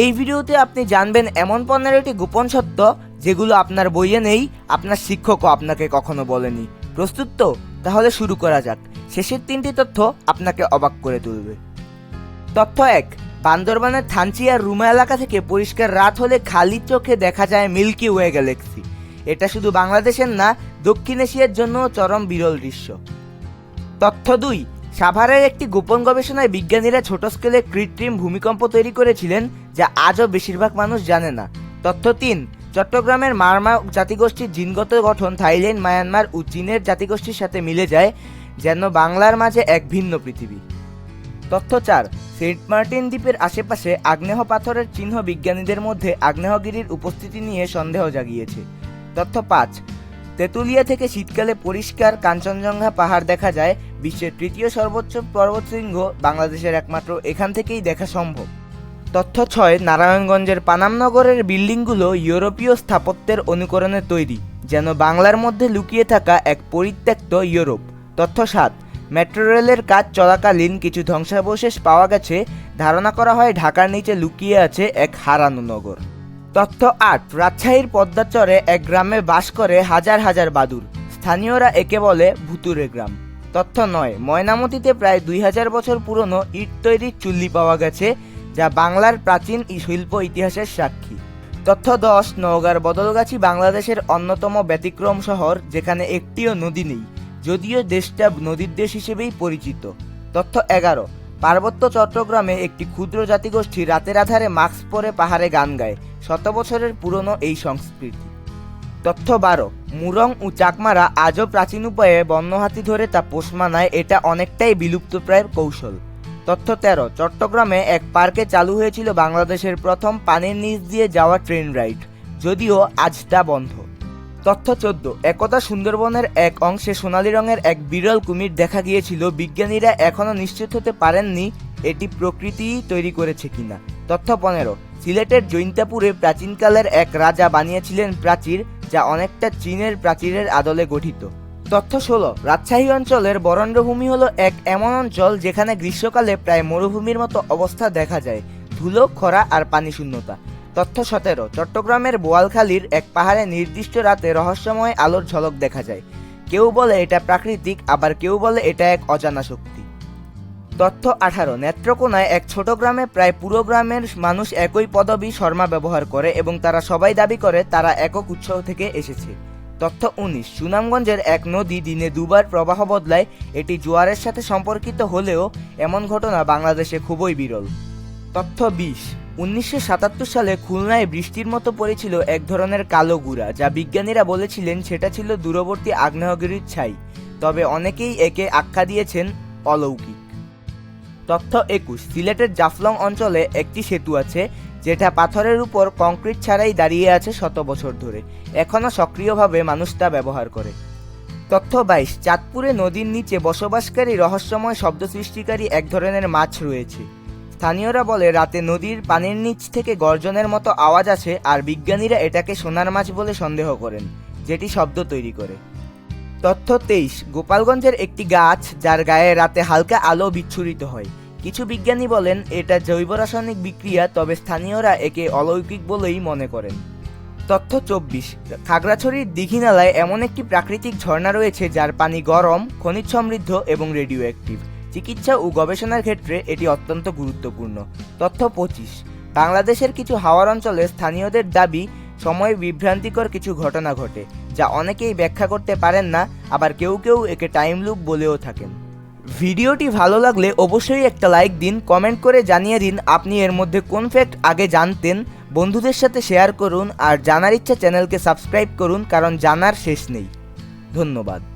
এই ভিডিওতে আপনি জানবেন এমন পনেরোটি গোপন সত্য যেগুলো আপনার বইয়ে নেই, আপনার শিক্ষকও আপনাকে কখনো বলেনি। প্রস্তুত তো? তাহলে শুরু করা যাক। শেষের তিনটি তথ্য আপনাকে অবাক করে তুলবে। তথ্য এক, বান্দরবানের থানচি আর রুমা এলাকা থেকে পরিষ্কার রাত হলে খালি চোখে দেখা যায় মিল্কি ওয়ে গ্যালাক্সি। এটা শুধু বাংলাদেশের না, দক্ষিণ এশিয়ার জন্য চরম বিরল দৃশ্য। তথ্য দুই সাভারের একটি গোপন গবেষণায় বিজ্ঞানীরা ছোট স্কেলে কৃত্রিম ভূমিকম্প তৈরি করেছিলেন, যা আজও বেশিরভাগ মানুষ জানে না। তথ্য তিন, চট্টগ্রামের মারমা জাতিগোষ্ঠীর জিনগত গঠন থাইল্যান্ড, মায়ানমার ও চীনের জাতিগোষ্ঠীর সাথে মিলে যায়, যেন বাংলার মাঝে এক ভিন্ন পৃথিবী। তথ্য চার, সেন্ট মার্টিন দ্বীপের আশেপাশে আগ্নেয় পাথরের চিহ্ন বিজ্ঞানীদের মধ্যে আগ্নেয়গিরির উপস্থিতি নিয়ে সন্দেহ জাগিয়েছে। তথ্য পাঁচ তেঁতুলিয়া থেকে শীতকালে পরিষ্কার কাঞ্চনজঙ্ঘা পাহাড় দেখা যায়। বিশ্বের তৃতীয় সর্বোচ্চ পর্বতশৃঙ্গ বাংলাদেশের একমাত্র এখান থেকেই দেখা সম্ভব। তথ্য ছয়, নারায়ণগঞ্জের পানামনগরের বিল্ডিংগুলো ইউরোপীয় স্থাপত্যের অনুকরণে তৈরি, যেন বাংলার মধ্যে লুকিয়ে থাকা এক পরিত্যক্ত ইউরোপ। তথ্য সাত, মেট্রো রেলের কাজ চলাকালীন কিছু ধ্বংসাবশেষ পাওয়া গেছে। ধারণা করা হয় ঢাকার নিচে লুকিয়ে আছে এক হারানো নগর। তথ্য আট, রাজশাহীর পদ্মাচরে এক গ্রামে বাস করে হাজার হাজার বাদুর। স্থানীয়রা একে বলে ভুতুরে গ্রাম। তথ্য নয়, ময়নামতিতে প্রায় দুই হাজার বছর পুরনো ইট তৈরির চুল্লি পাওয়া গেছে, যা বাংলার প্রাচীন শিল্প ইতিহাসের সাক্ষী। তথ্য দশ, নওগাঁর বদলগাছি বাংলাদেশের অন্যতম ব্যতিক্রম শহর, যেখানে একটিও নদী নেই, যদিও দেশটা নদীর দেশ হিসেবেই পরিচিত। তথ্য এগারো পার্বত্য চট্টগ্রামে একটি ক্ষুদ্র জাতিগোষ্ঠী রাতের আধারে মাস্ক পরে পাহাড়ে গান গায়। শত বছরের পুরনো এই সংস্কৃতি। তথ্য বারো, মুরং ও চাকমারা আজও প্রাচীন উপায়ে বন্যহাতি ধরে তা পোষ মানায়, এটা অনেকটাই বিলুপ্তপ্রায় কৌশল। তথ্য তেরো, চট্টগ্রামে এক পার্কে চালু হয়েছিল বাংলাদেশের প্রথম পানির নিচ দিয়ে যাওয়া ট্রেন রাইড, যদিও আজ তা বন্ধ। তথ্য চোদ্দ। একদা সুন্দরবনের এক অংশে সোনালী রঙের এক বিরল কুমির দেখা গিয়েছিল। বিজ্ঞানীরা এখনও নিশ্চিত হতে পারেননি এটি প্রকৃতিই তৈরি করেছে কিনা। তথ্য পনেরো। সিলেটের জৈন্তাপুরে প্রাচীনকালের এক রাজা বানিয়েছিলেন প্রাচীর, যা অনেকটা চীনের প্রাচীরের আদলে গঠিত। তথ্য ষোলো। রাজশাহী অঞ্চলের বরেন্দ্রভূমি হলো এক এমন অঞ্চল যেখানে গ্রীষ্মকালে প্রায় মরুভূমির মতো অবস্থা দেখা যায়। ধুলো, খরা আর পানি শূন্যতা। তথ্য সতেরো, চট্টগ্রামের বোয়ালখালীর এক পাহাড়ে নির্দিষ্ট রাতে রহস্যময় আলোর ঝলক দেখা যায়। কেউ বলে এটা প্রাকৃতিক, আবার কেউ বলে এটা এক অজানা শক্তি। তথ্য আঠারো, নেত্রকোনায় এক ছোট গ্রামে প্রায় পুরো গ্রামের মানুষ একই পদবি শর্মা ব্যবহার করে এবং তারা সবাই দাবি করে তারা একক উৎস থেকে এসেছে। তথ্য উনিশ, সুনামগঞ্জের এক নদী দিনে দুবার প্রবাহ বদলায়, এটি জোয়ারের সাথে সম্পর্কিত হলেও এমন ঘটনা বাংলাদেশে খুবই বিরল। তথ্য বিশ। উনিশশো সালে খুলনায় বৃষ্টির মতো পড়েছিল এক ধরনের কালো গুড়া, যা বিজ্ঞানীরা বলেছিলেন সেটা ছিল দূরবর্তী আগ্নেয়গিরির ছাই। তবে অনেকেই একে আখ্যা দিয়েছেন অলৌকিক। তথ্য একুশ। সিলেটের জাফলং অঞ্চলে একটি সেতু আছে, যেটা পাথরের উপর কংক্রিট ছাড়াই দাঁড়িয়ে আছে শত বছর ধরে। এখনও সক্রিয়ভাবে মানুষ তা ব্যবহার করে। তথ্য বাইশ। চাঁদপুরে নদীর নিচে বসবাসকারী রহস্যময় শব্দ সৃষ্টিকারী এক ধরনের মাছ রয়েছে। স্থানীয়রা বলে, রাতে নদীর পানির নিচ থেকে গর্জনের মতো আওয়াজ আসে আর বিজ্ঞানীরা এটাকে সোনার মাছ বলে সন্দেহ করেন, যেটি শব্দ তৈরি করে। তথ্য তেইশ, গোপালগঞ্জের একটি গাছ যার গায়ে রাতে হালকা আলো বিচ্ছুরিত হয়। কিছু বিজ্ঞানী বলেন, এটা জৈব রাসায়নিক বিক্রিয়া, তবে স্থানীয়রা একে অলৌকিক বলেই মনে করেন। তথ্য চব্বিশ, খাগড়াছড়ির দীঘিনালায় এমন একটি প্রাকৃতিক ঝর্ণা রয়েছে যার পানি গরম, খনিজ সমৃদ্ধ এবং রেডিও অ্যাক্টিভ চিকিৎসা ও গবেষণার ক্ষেত্রে এটি অত্যন্ত গুরুত্বপূর্ণ। তথ্য পঁচিশ। বাংলাদেশের কিছু হাওয়ার অঞ্চলে স্থানীয়দের দাবি, সময় বিভ্রান্তিকর কিছু ঘটনা ঘটে, যা অনেকেই ব্যাখ্যা করতে পারেন না, আবার কেউ কেউ একে টাইম লুপ বলেও থাকেন। ভিডিওটি ভালো লাগলে অবশ্যই একটা লাইক দিন কমেন্ট করে জানিয়ে দিন আপনি এর মধ্যে কোন ফ্যাক্ট আগে জানতেন। বন্ধুদের সাথে শেয়ার করুন আর জানার ইচ্ছা চ্যানেলকে সাবস্ক্রাইব করুন, কারণ জানার শেষ নেই। ধন্যবাদ।